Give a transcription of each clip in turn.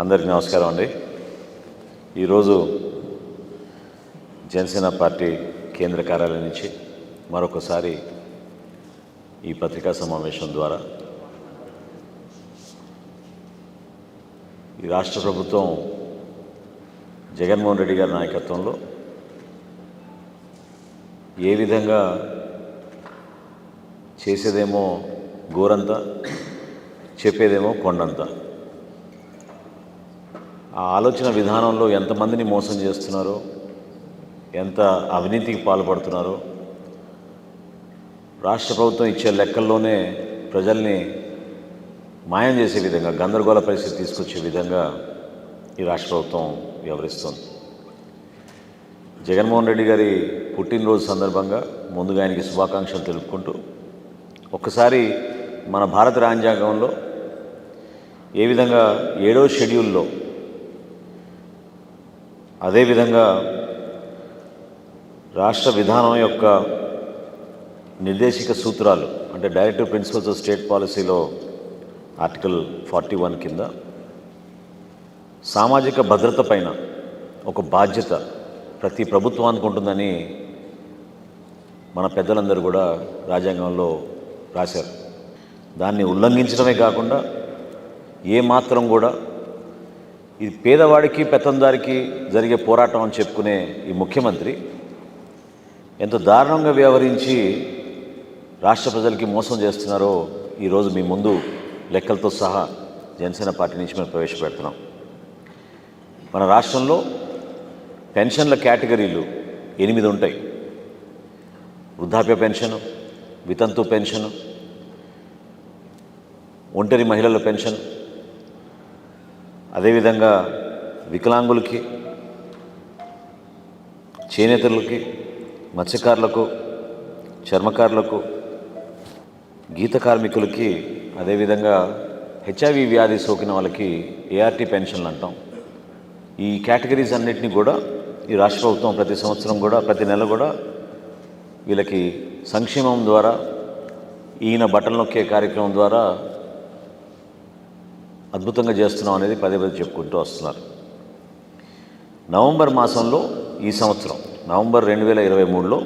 అందరికీ నమస్కారం అండి. ఈరోజు జనసేన పార్టీ కేంద్ర కార్యాలయం నుంచి మరొకసారి ఈ పత్రికా సమావేశం ద్వారా ఈ రాష్ట్ర ప్రభుత్వం జగన్మోహన్ రెడ్డి గారి నాయకత్వంలో ఏ విధంగా చేసేదేమో గోరంత చెప్పేదేమో కొండంతా ఆ ఆలోచన విధానంలో ఎంతమందిని మోసం చేస్తున్నారో? ఎంత అవినీతికి పాల్పడుతున్నారో? రాష్ట్ర ప్రభుత్వం ఇచ్చే లెక్కల్లోనే ప్రజల్ని మాయం చేసే విధంగా గందరగోళ పరిస్థితి తీసుకొచ్చే విధంగా ఈ రాష్ట్ర ప్రభుత్వం వ్యవహరిస్తుంది. జగన్మోహన్ రెడ్డి గారి పుట్టినరోజు సందర్భంగా ముందుగా ఆయనకి శుభాకాంక్షలు తెలుపుకుంటూ ఒక్కసారి మన భారత రాజ్యాంగంలో ఏ విధంగా ఏడో షెడ్యూల్లో అదేవిధంగా రాష్ట్ర విధానం యొక్క నిర్దేశిక సూత్రాలు అంటే డైరెక్టివ్ ప్రిన్సిపల్స్ ఆఫ్ స్టేట్ పాలసీలో ఆర్టికల్ ఫార్టీ వన్ కింద సామాజిక భద్రత పైన ఒక బాధ్యత ప్రతి ప్రభుత్వానికి ఉంటుందని మన పెద్దలందరూ కూడా రాజ్యాంగంలో రాశారు. దాన్ని ఉల్లంఘించడమే కాకుండా ఏ మాత్రం కూడా ఇది పేదవాడికి పెత్తందారికి జరిగే పోరాటం అని చెప్పుకునే ఈ ముఖ్యమంత్రి ఎంత దారుణంగా వ్యవహరించి రాష్ట్ర ప్రజలకి మోసం చేస్తున్నారో ఈరోజు మీ ముందు లెక్కలతో సహా జనసేన పార్టీ నుంచి మేము ప్రవేశపెడుతున్నాం. మన రాష్ట్రంలో పెన్షన్ల కేటగిరీలు ఎనిమిది ఉంటాయి. వృద్ధాప్య పెన్షన్ వితంతు పెన్షన్ ఒంటరి మహిళల పెన్షన్ అదేవిధంగా వికలాంగులకి చేనేతలకి మత్స్యకారులకు చర్మకారులకు గీత కార్మికులకి అదేవిధంగా హెచ్ఐవి వ్యాధి సోకిన వాళ్ళకి ఏఆర్టీ పెన్షన్లు అంటాం. ఈ కేటగిరీస్ అన్నిటినీ కూడా ఈ రాష్ట్ర ప్రభుత్వం ప్రతి సంవత్సరం కూడా ప్రతి నెల కూడా వీళ్ళకి సంక్షేమం ద్వారా ఈయన బట్టలు నొక్కే కార్యక్రమం ద్వారా అద్భుతంగా చేస్తున్నాం అనేది పదే పదే చెప్పుకుంటూ వస్తున్నారు. నవంబర్ మాసంలో ఈ సంవత్సరం నవంబర్ రెండు వేల ఇరవై మూడులో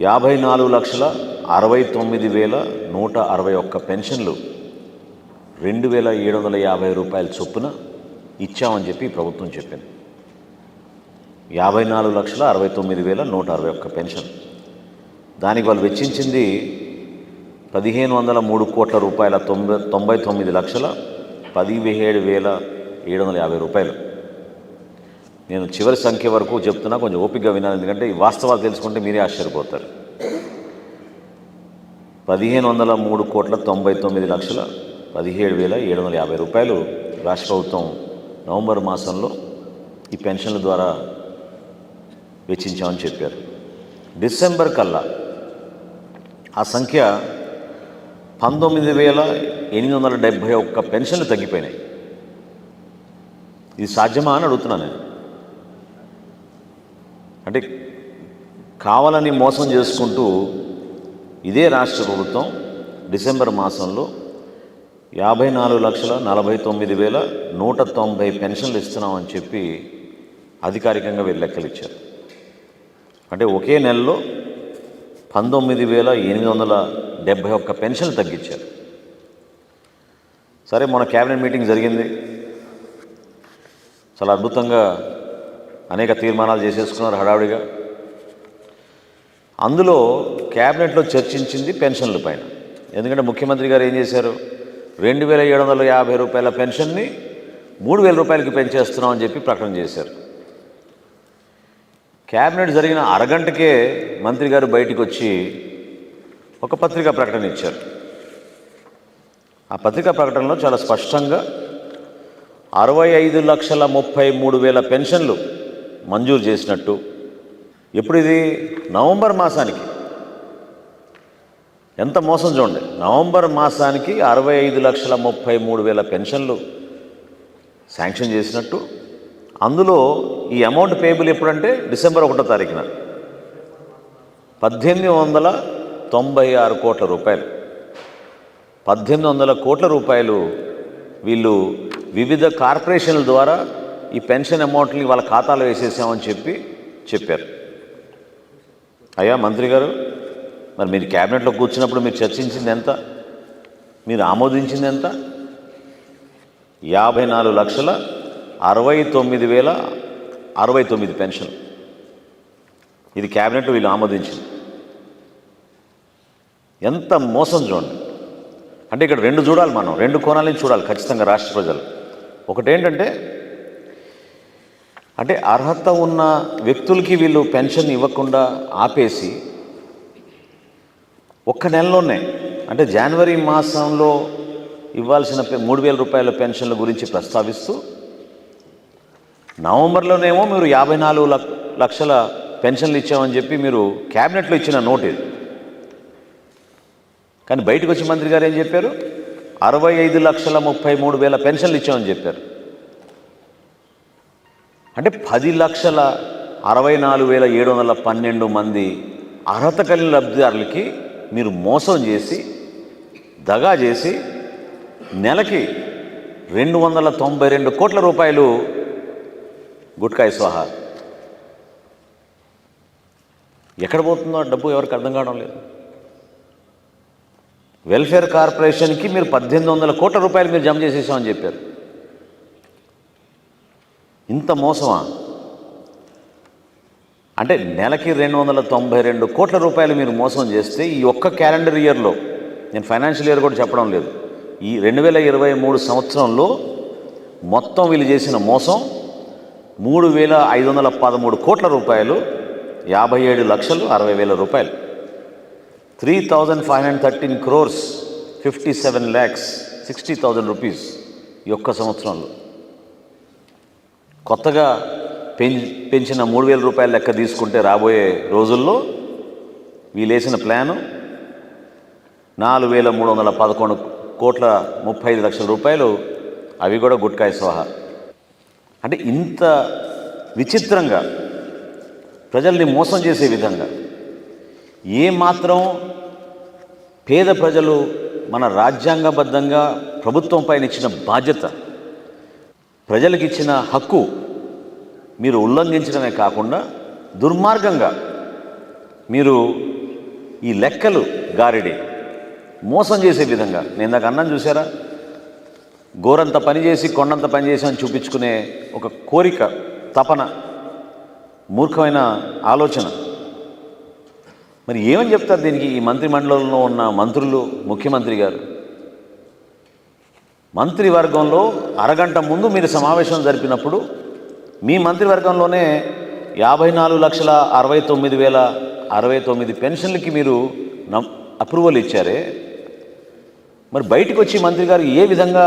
యాభై నాలుగు లక్షల అరవై తొమ్మిది వేల నూట అరవై ఒక్క పెన్షన్లు రెండు వేల ఏడు వందల యాభై రూపాయల చొప్పున ఇచ్చామని చెప్పి ప్రభుత్వం చెప్పింది. యాభై నాలుగు లక్షల అరవై తొమ్మిది వేల నూట అరవై ఒక్క పెన్షన్. దానికి వాళ్ళు వెచ్చించింది పదిహేను వందల మూడు కోట్ల రూపాయల తొంభై తొంభై తొమ్మిది లక్షల పదిహేడు వేల ఏడు వందల యాభై రూపాయలు. నేను చివరి సంఖ్య వరకు చెప్తున్నా కొంచెం ఓపికగా వినాలి ఎందుకంటే ఈ వాస్తవాలు తెలుసుకుంటే మీరే ఆశ్చర్యపోతారు. పదిహేను వందల మూడు కోట్ల తొంభై తొమ్మిది లక్షల పదిహేడు వేల ఏడు వందల యాభై రూపాయలు రాష్ట్ర ప్రభుత్వం నవంబర్ మాసంలో ఈ పెన్షన్ల ద్వారా వెచ్చించామని చెప్పారు. డిసెంబర్ కల్లా ఆ సంఖ్య పంతొమ్మిది వేల ఎనిమిది వందల డెబ్భై ఒక్క పెన్షన్లు తగ్గిపోయినాయి. ఇది సాధ్యమా అని అడుగుతున్నాను నేను. అంటే కావాలని మోసం చేసుకుంటూ ఇదే రాష్ట్ర ప్రభుత్వం డిసెంబర్ మాసంలో యాభై నాలుగు లక్షల నలభై తొమ్మిది వేల నూట తొంభై పెన్షన్లు ఇస్తున్నామని చెప్పి అధికారికంగా వీళ్ళు లెక్కలు ఇచ్చారు. అంటే ఒకే నెలలో పంతొమ్మిది వేల ఎనిమిది వందల డెబ్భై ఒక్క పెన్షన్లు తగ్గించారు. సరే మన క్యాబినెట్ మీటింగ్ జరిగింది. చాలా అద్భుతంగా అనేక తీర్మానాలు చేసేసుకున్నారు హడావుడిగా. అందులో క్యాబినెట్లో చర్చించింది పెన్షన్ల పైన. ఎందుకంటే ముఖ్యమంత్రి గారు ఏం చేశారు? రెండు వేల ఏడు వందల యాభై రూపాయల పెన్షన్ని మూడు వేల రూపాయలకి పెంచేస్తున్నామని చెప్పి ప్రకటన చేశారు. క్యాబినెట్ జరిగిన అరగంటకే మంత్రి గారు బయటికి వచ్చి ఒక పత్రికా ప్రకటన ఇచ్చారు. ఆ పత్రికా ప్రకటనలో చాలా స్పష్టంగా అరవై ఐదు లక్షల ముప్పై మూడు వేల పెన్షన్లు మంజూరు చేసినట్టు. ఇప్పుడు ఇది? నవంబర్ మాసానికి. ఎంత మోసం చూడండి. నవంబర్ మాసానికి అరవై ఐదు లక్షల ముప్పై మూడు వేల పెన్షన్లు శాంక్షన్ చేసినట్టు. అందులో ఈ అమౌంట్ పేబుల్ ఎప్పుడంటే డిసెంబర్ ఒకటో తారీఖున. పద్దెనిమిది వందల తొంభై ఆరు కోట్ల రూపాయలు. పద్దెనిమిది వందల కోట్ల రూపాయలు వీళ్ళు వివిధ కార్పొరేషన్ల ద్వారా ఈ పెన్షన్ అమౌంట్ని వాళ్ళ ఖాతాలో వేసేసామని చెప్పి చెప్పారు. అయ్యా మంత్రి గారు మరి మీరు క్యాబినెట్లో కూర్చున్నప్పుడు మీరు చర్చించింది ఎంత? మీరు ఆమోదించింది ఎంత? యాభై నాలుగు లక్షల అరవై తొమ్మిది వేల అరవై తొమ్మిది పెన్షన్. ఇది క్యాబినెట్ వీళ్ళు ఆమోదించింది. ఎంత మోసం చూడండి. అంటే ఇక్కడ రెండు చూడాలి మనం రెండు కోణాలని చూడాలి ఖచ్చితంగా రాష్ట్ర ప్రజలు. ఒకటేంటంటే అంటే అర్హత ఉన్న వ్యక్తులకి వీళ్ళు పెన్షన్ ఇవ్వకుండా ఆపేసి ఒక్క నెలలోనే అంటే జనవరి మాసంలో ఇవ్వాల్సిన మూడు వేల రూపాయల పెన్షన్ల గురించి ప్రస్తావిస్తూ నవంబర్లోనేమో మీరు యాభై నాలుగు లక్షల పెన్షన్లు ఇచ్చామని చెప్పి మీరు క్యాబినెట్లో ఇచ్చిన నోట్ ఇది. కానీ బయటకు వచ్చి మంత్రి గారు ఏం చెప్పారు? అరవై ఐదు లక్షల ముప్పై మూడు వేల పెన్షన్లు ఇచ్చామని చెప్పారు. అంటే పది లక్షల అరవై నాలుగు వేల ఏడు వందల పన్నెండు మంది అర్హత కలిగిన లబ్ధిదారులకి మీరు మోసం చేసి దగా చేసి నెలకి రెండు వందల తొంభై రెండు కోట్ల రూపాయలు గుట్కాయ స్వాహ. ఎక్కడ పోతుందో ఆ డబ్బు ఎవరికి అర్థం కావడం లేదు. వెల్ఫేర్ కార్పొరేషన్కి మీరు పద్దెనిమిది వందల కోట్ల రూపాయలు మీరు జమ చేసేసామని చెప్పారు. ఇంత మోసమా? అంటే నెలకి రెండు వందల తొంభై రెండు కోట్ల రూపాయలు మీరు మోసం చేస్తే ఈ ఒక్క క్యాలెండర్ ఇయర్లో నేను ఫైనాన్షియల్ ఇయర్ కూడా చెప్పడం లేదు ఈ రెండు వేల ఇరవై మూడు సంవత్సరంలో మొత్తం వీళ్ళు చేసిన మోసం మూడు వేల ఐదు వందల పదమూడు కోట్ల రూపాయలు యాభై ఏడు లక్షలు అరవై వేల రూపాయలు. Three thousand five hundred thirteen crores fifty seven lakhs sixty thousand rupees ఈ ఒక్క సంవత్సరంలో. కొత్తగా పెంచిన మూడు వేల రూపాయల లెక్క తీసుకుంటే రాబోయే రోజుల్లో వీళ్ళేసిన ప్లాను నాలుగు వేల మూడు వందల పదకొండు కోట్ల ముప్పై ఐదు లక్షల రూపాయలు అవి కూడా గుట్కాయ స్వాహ. అంటే ఇంత విచిత్రంగా ప్రజల్ని మోసం చేసే విధంగా ఏ మాత్రం పేద ప్రజలు మన రాజ్యాంగబద్ధంగా ప్రభుత్వంపైన ఇచ్చిన బాధ్యత ప్రజలకు ఇచ్చిన హక్కు మీరు ఉల్లంఘించడమే కాకుండా దుర్మార్గంగా మీరు ఈ లెక్కలు గారిడి మోసం చేసే విధంగా. నేను ఇందాక అన్నం చూసారా గోరంత పని చేసి కొండంత పని చేసి అని చూపించుకునే ఒక కోరిక తపన మూర్ఖమైన ఆలోచన. మరి ఏమని చెప్తారు దీనికి? ఈ మంత్రిమండలంలో ఉన్న మంత్రులు ముఖ్యమంత్రి గారు. మంత్రివర్గంలో అరగంట ముందు మీరు సమావేశం జరిపినప్పుడు మీ మంత్రివర్గంలోనే యాభై నాలుగు లక్షల అరవై తొమ్మిది వేల అరవై తొమ్మిది పెన్షన్లకి మీరు నమ్ అప్రూవల్ ఇచ్చారే? మరి బయటకు వచ్చి మంత్రి గారు ఏ విధంగా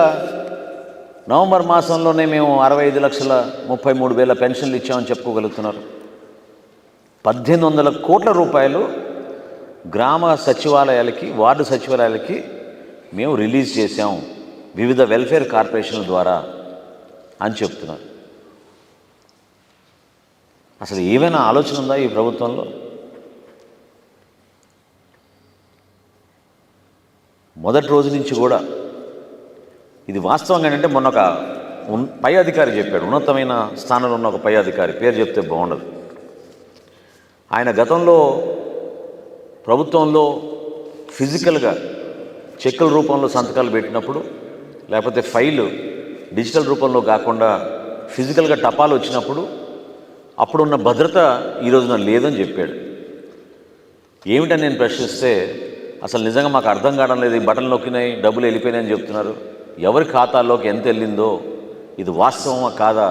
నవంబర్ మాసంలోనే మేము అరవై ఐదు లక్షల ముప్పై మూడు వేల పెన్షన్లు ఇచ్చామని చెప్పుకోగలుగుతున్నారు? పద్దెనిమిది వందల కోట్ల రూపాయలు గ్రామ సచివాలయాలకి వార్డు సచివాలయాలకి మేము రిలీజ్ చేసాము వివిధ వెల్ఫేర్ కార్పొరేషన్ల ద్వారా అని చెప్తున్నారు. అసలు ఏమైనా ఆలోచన ఉందా ఈ ప్రభుత్వంలో? మొదటి రోజు నుంచి కూడా ఇది వాస్తవంగా ఏంటంటే మొన్న ఒక ఉన్- పై అధికారి చెప్పాడు. ఉన్నతమైన స్థానంలో ఉన్న ఒక పై అధికారి. పేరు చెప్తే బాగుండదు. ఆయన గతంలో ప్రభుత్వంలో ఫిజికల్గా చెక్కుల రూపంలో సంతకాలు పెట్టినప్పుడు లేకపోతే ఫైలు డిజిటల్ రూపంలో కాకుండా ఫిజికల్గా టపాలు వచ్చినప్పుడు అప్పుడున్న భద్రత ఈ రోజున లేదని చెప్పాడు. ఏమిటని నేను ప్రశ్నిస్తే అసలు నిజంగా మాకు అర్థం కావడం లేదు ఈ బటన్ నొక్కినాయి డబ్బులు వెళ్ళిపోయినాయని చెప్తున్నారు. ఎవరి ఖాతాల్లోకి ఎంత వెళ్ళిందో ఇది వాస్తవమా కాదా?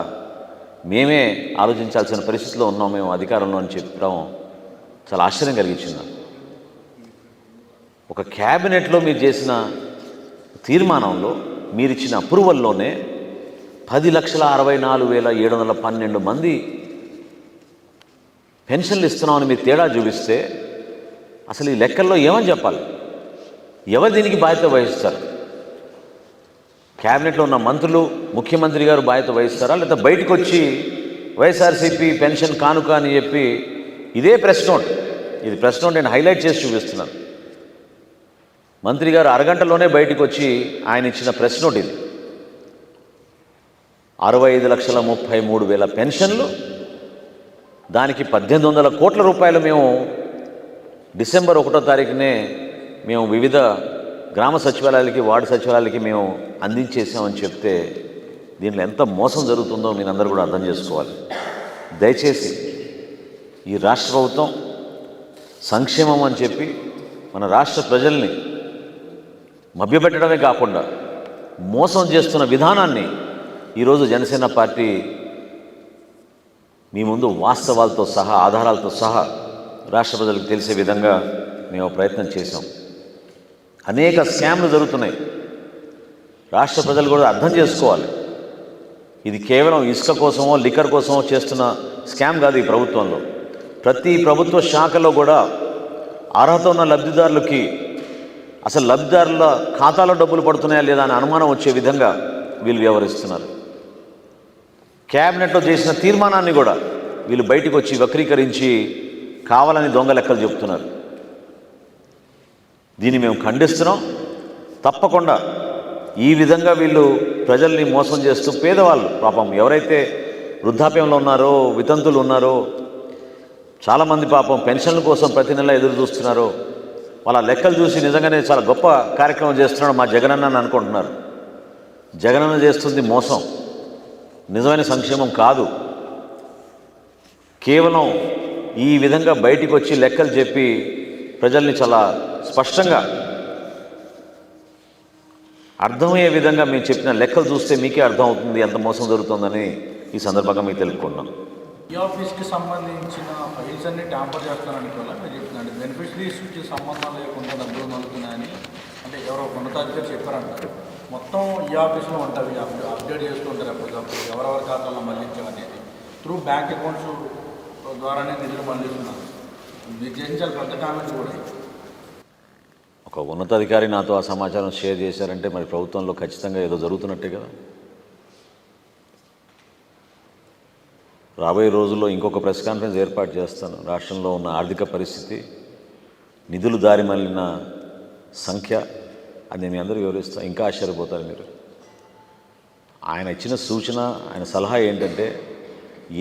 మేమే ఆలోచించాల్సిన పరిస్థితిలో ఉన్నాం మేము అధికారంలో అని చెప్పడం చాలా ఆశ్చర్యం కలిగించింది నాకు. ఒక క్యాబినెట్లో మీరు చేసిన తీర్మానంలో మీరు ఇచ్చిన అప్రూవల్లోనే పది లక్షల అరవై నాలుగు వేల ఏడు వందల పన్నెండు మంది పెన్షన్లు ఇస్తున్నామని మీరు తేడా చూపిస్తే అసలు ఈ లెక్కల్లో ఏమని చెప్పాలి? ఎవరు దీనికి బాధ్యత వహిస్తారు? క్యాబినెట్లో ఉన్న మంత్రులు ముఖ్యమంత్రి గారు బాధ్యత వహిస్తారా? లేదా బయటకు వచ్చి వైఎస్ఆర్సీపీ పెన్షన్ కానుక అని చెప్పి ఇదే ప్రెస్ నోట్ ఇది ప్రెస్ నోట్ నేను హైలైట్ చేసి చూపిస్తున్నాను. మంత్రి గారు అరగంటలోనే బయటకు వచ్చి ఆయన ఇచ్చిన ప్రెస్ నోట్ ఇది అరవై ఐదు లక్షల ముప్పై మూడు వేల పెన్షన్లు దానికి పద్దెనిమిది వందల కోట్ల రూపాయలు మేము డిసెంబర్ ఒకటో తారీఖునే మేము వివిధ గ్రామ సచివాలయాలకి వార్డు సచివాలయాలకి మేము అందించేసామని చెప్తే దీనిలో ఎంత మోసం జరుగుతుందో మీరందరూ కూడా అర్థం చేసుకోవాలి. దయచేసి ఈ రాష్ట్ర ప్రభుత్వం సంక్షేమం అని చెప్పి మన రాష్ట్ర ప్రజల్ని మభ్యపెట్టడమే కాకుండా మోసం చేస్తున్న విధానాన్ని ఈరోజు జనసేన పార్టీ మీ ముందు వాస్తవాలతో సహా ఆధారాలతో సహా రాష్ట్ర ప్రజలకు తెలిసే విధంగా మేము ప్రయత్నం చేశాం. అనేక స్కామ్లు జరుగుతున్నాయి. రాష్ట్ర ప్రజలు కూడా అర్థం చేసుకోవాలి. ఇది కేవలం ఇసుక కోసమో లిక్కర్ కోసమో చేస్తున్న స్కామ్ కాదు ఈ ప్రభుత్వంలో. ప్రతి ప్రభుత్వ శాఖలో కూడా అర్హత ఉన్న లబ్ధిదారులకి అసలు లబ్ధిదారుల ఖాతాలో డబ్బులు పడుతున్నాయా లేదా అని అనుమానం వచ్చే విధంగా వీళ్ళు వ్యవహరిస్తున్నారు. క్యాబినెట్లో చేసిన తీర్మానాన్ని కూడా వీళ్ళు బయటకు వచ్చి వక్రీకరించి కావాలని దొంగ లెక్కలు చెప్తున్నారు. దీన్ని మేము ఖండిస్తున్నాం. తప్పకుండా ఈ విధంగా వీళ్ళు ప్రజల్ని మోసం చేస్తూ పేదవాళ్ళు పాపం ఎవరైతే వృద్ధాప్యంలో ఉన్నారో వితంతులు ఉన్నారో చాలామంది పాపం పెన్షన్ల కోసం ప్రతి నెల ఎదురు చూస్తున్నారో వాళ్ళ లెక్కలు చూసి నిజంగానే చాలా గొప్ప కార్యక్రమం చేస్తున్నాడు మా జగనన్న అని అనుకుంటున్నారు. జగనన్న చేస్తుంది మోసం. నిజమైన సంక్షేమం కాదు. కేవలం ఈ విధంగా బయటికి వచ్చి లెక్కలు చెప్పి ప్రజల్ని చాలా స్పష్టంగా అర్థమయ్యే విధంగా మేము చెప్పిన లెక్కలు చూస్తే మీకే అర్థం అవుతుంది ఎంత మోసం జరుగుతుందని ఈ సందర్భంగా మీకు తెలుపుకున్నాం ఈ ఆఫీస్కి సంబంధించిన ఫైల్స్ అన్ని ట్యాంపర్ చేస్తారని అంటే మీరు చెప్తున్నాను బెనిఫిషరీస్కి సంబంధం లేకుండా డబ్బులు మలుతున్నాయని అంటే ఎవరో ఉన్నతాధికారి చెప్పారంట. మొత్తం ఈ ఆఫీస్లో ఉంటుంది అప్డేట్ చేస్తుంటారు ఎప్పటికప్పుడు ఎవరెవరి ఖాతాలో మళ్ళించామనేది త్రూ బ్యాంక్ అకౌంట్స్ ద్వారానే నిధులు మళ్ళిస్తున్నారు మీరు చేయించాలి పెద్ద కామెంట్స్ కూడా. ఒక ఉన్నతాధికారి నాతో ఆ సమాచారం షేర్ చేశారంటే మరి ప్రభుత్వంలో ఖచ్చితంగా ఏదో జరుగుతున్నట్టే కదా. రాబోయే రోజుల్లో ఇంకొక ప్రెస్ కాన్ఫరెన్స్ ఏర్పాటు చేస్తాను. రాష్ట్రంలో ఉన్న ఆర్థిక పరిస్థితి నిధులు దారి మళ్ళిన సంఖ్య అది మీ అందరూ వివరిస్తాను ఇంకా ఆశ్చర్యపోతారు మీరు. ఆయన ఇచ్చిన సూచన ఆయన సలహా ఏంటంటే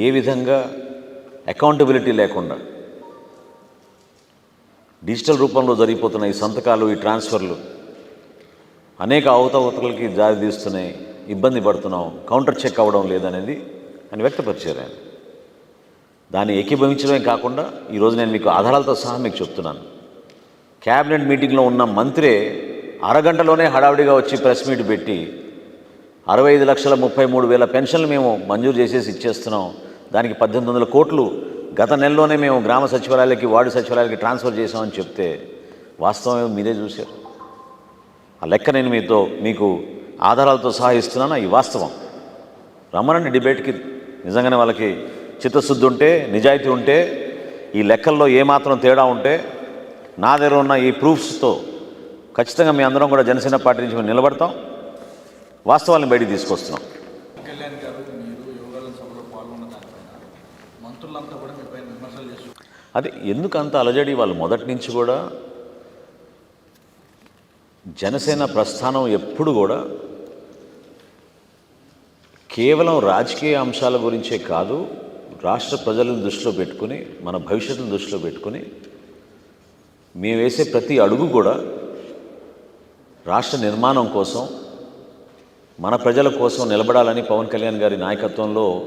ఏ విధంగా అకౌంటబిలిటీ లేకుండా డిజిటల్ రూపంలో జరిగిపోతున్న ఈ సంతకాలు ఈ ట్రాన్స్ఫర్లు అనేక అవతవతలకి దారి తీస్తున్నాయి ఇబ్బంది పడుతున్నాం కౌంటర్ చెక్ అవ్వడం లేదనేది ఆయన వ్యక్తపరిచారు ఆయన. దాన్ని ఏకీభవించడమే కాకుండా ఈరోజు నేను మీకు ఆధారాలతో సహా మీకు చెప్తున్నాను. క్యాబినెట్ మీటింగ్లో ఉన్న మంత్రే అరగంటలోనే హడావిడిగా వచ్చి ప్రెస్ మీట్ పెట్టి అరవై ఐదు లక్షల ముప్పై మూడు వేల పెన్షన్లు మేము మంజూరు చేసేసి ఇచ్చేస్తున్నాం. దానికి పద్దెనిమిది వందల కోట్లు గత నెలలోనే మేము గ్రామ సచివాలయాలకి వార్డు సచివాలయాలకి ట్రాన్స్ఫర్ చేసామని చెప్తే వాస్తవం మీరే చూశారు. ఆ లెక్క నేను మీతో మీకు ఆధారాలతో సహా ఇస్తున్నాను. ఈ వాస్తవం. రమ్మనండి డిబేట్కి. నిజంగానే వాళ్ళకి చిత్తశుద్ధి ఉంటే నిజాయితీ ఉంటే ఈ లెక్కల్లో ఏమాత్రం తేడా ఉంటే నా దగ్గర ఉన్న ఈ ప్రూఫ్స్తో ఖచ్చితంగా మీ అందరం కూడా జనసేన పార్టీ నుంచి మేము నిలబడతాం. వాస్తవాలను బయటికి తీసుకొస్తున్నాం. అది ఎందుకు అంత అలజడి? వాళ్ళు మొదటి నుంచి కూడా జనసేన ప్రస్థానం ఎప్పుడు కూడా కేవలం రాజకీయ అంశాల గురించే కాదు రాష్ట్ర ప్రజలను దృష్టిలో పెట్టుకుని మన భవిష్యత్తును దృష్టిలో పెట్టుకుని మేము వేసే ప్రతి అడుగు కూడా రాష్ట్ర నిర్మాణం కోసం మన ప్రజల కోసం నిలబడాలని పవన్ కళ్యాణ్ గారి నాయకత్వంలో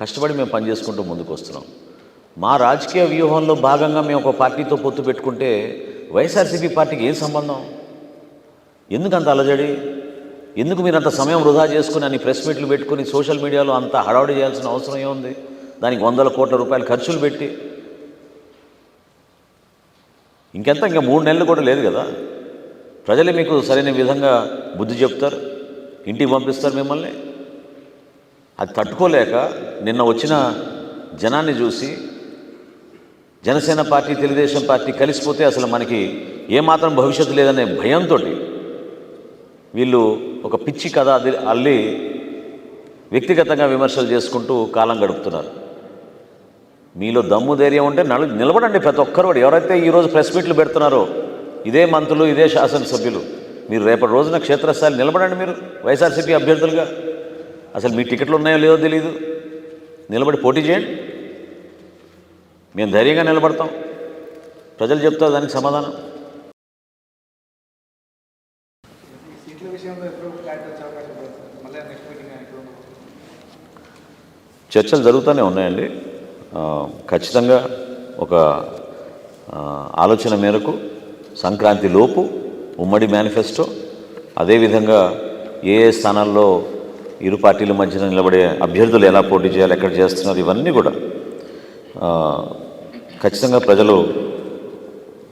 కష్టపడి మేము పనిచేసుకుంటూ ముందుకు వస్తున్నాం మా రాజకీయ వ్యూహంలో భాగంగా మేము ఒక పార్టీతో పొత్తు పెట్టుకుంటే వైఎస్ఆర్సీపీ పార్టీకి ఏం సంబంధం? ఎందుకు అంత అలజడి? ఎందుకు మీరు అంత సమయం వృధా చేసుకుని అన్ని ప్రెస్ మీట్లు పెట్టుకుని సోషల్ మీడియాలో అంత హడావుడి చేయాల్సిన అవసరం ఏముంది? దానికి వందల కోట్ల రూపాయలు ఖర్చులు పెట్టి. ఇంకెంత? ఇంకా మూడు నెలలు కూడా లేదు కదా. ప్రజలే మీకు సరైన విధంగా బుద్ధి చెప్తారు. ఇంటికి పంపిస్తారు మిమ్మల్ని. అది తట్టుకోలేక నిన్న వచ్చిన జనాన్ని చూసి జనసేన పార్టీ తెలుగుదేశం పార్టీ కలిసిపోతే అసలు మనకి ఏమాత్రం భవిష్యత్తు లేదనే భయంతో వీళ్ళు ఒక పిచ్చి కథ అది అల్లి వ్యక్తిగతంగా విమర్శలు చేసుకుంటూ కాలం గడుపుతున్నారు. మీలో దమ్ము ధైర్యం ఉంటే నలు నిలబడండి ప్రతి ఒక్కరు కూడా ఎవరైతే ఈరోజు ప్రెస్ మీట్లు పెడుతున్నారో ఇదే మంత్రులు ఇదే శాసనసభ్యులు మీరు రేపటి రోజున క్షేత్రస్థాయిలో నిలబడండి మీరు వైఎస్ఆర్సీపీ అభ్యర్థులుగా. అసలు మీ టికెట్లు ఉన్నాయో లేదో తెలియదు నిలబడి పోటీ చేయండి. మేము ధైర్యంగా నిలబడతాం. ప్రజలు చెప్తారు దానికి సమాధానం. చర్చలు జరుగుతూనే ఉన్నాయండి. ఖచ్చితంగా ఒక ఆలోచన మేరకు సంక్రాంతి లోపు ఉమ్మడి మేనిఫెస్టో అదేవిధంగా ఏ ఏ స్థానాల్లో ఇరు పార్టీల మధ్యన నిలబడే అభ్యర్థులు ఎలా పోటీ చేయాలి ఎక్కడ చేస్తున్నారు ఇవన్నీ కూడా ఖచ్చితంగా ప్రజలు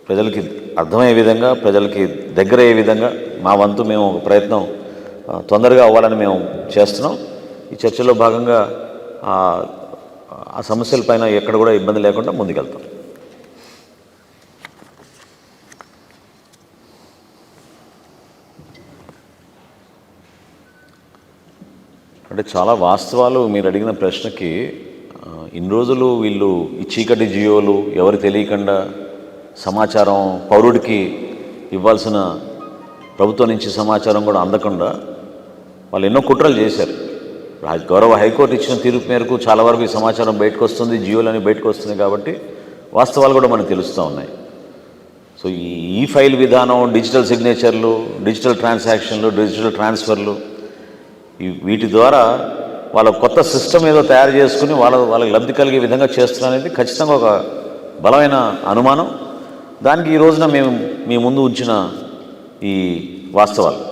ప్రజలకి అర్థమయ్యే విధంగా ప్రజలకి దగ్గర అయ్యే విధంగా మా వంతు మేము ఒక ప్రయత్నం తొందరగా అవ్వాలని మేము చేస్తున్నాం. ఈ చర్చలో భాగంగా ఆ సమస్యల సమస్యలపైన ఎక్కడ కూడా ఇబ్బంది లేకుండా ముందుకెళ్తాం. అంటే చాలా వాస్తవాలు మీరు అడిగిన ప్రశ్నకి ఇన్ని రోజులు వీళ్ళు ఈ చీకటి జియోలు ఎవరు తెలియకుండా సమాచారం పౌరుడికి ఇవ్వాల్సిన ప్రభుత్వం నుంచి సమాచారం కూడా అందకుండా వాళ్ళు ఎన్నో కుట్రలు చేశారు. గౌరవ హైకోర్టు ఇచ్చిన తీర్పు మేరకు చాలా వరకు ఈ సమాచారం బయటకు వస్తుంది జియోలని బయటకు వస్తుంది కాబట్టి వాస్తవాలు కూడా మనకు తెలుస్తూ ఉన్నాయి. సో ఈ ఈ ఫైల్ విధానం డిజిటల్ సిగ్నేచర్లు డిజిటల్ ట్రాన్సాక్షన్లు డిజిటల్ ట్రాన్స్ఫర్లు వీటి ద్వారా వాళ్ళ కొత్త సిస్టమ్ ఏదో తయారు చేసుకుని వాళ్ళ వాళ్ళకి లబ్ధి కలిగే విధంగా చేస్తున్నారనేది ఖచ్చితంగా ఒక బలమైన అనుమానం. దానికి ఈ రోజున మేము మీ ముందు ఉంచిన ఈ వాస్తవాలు.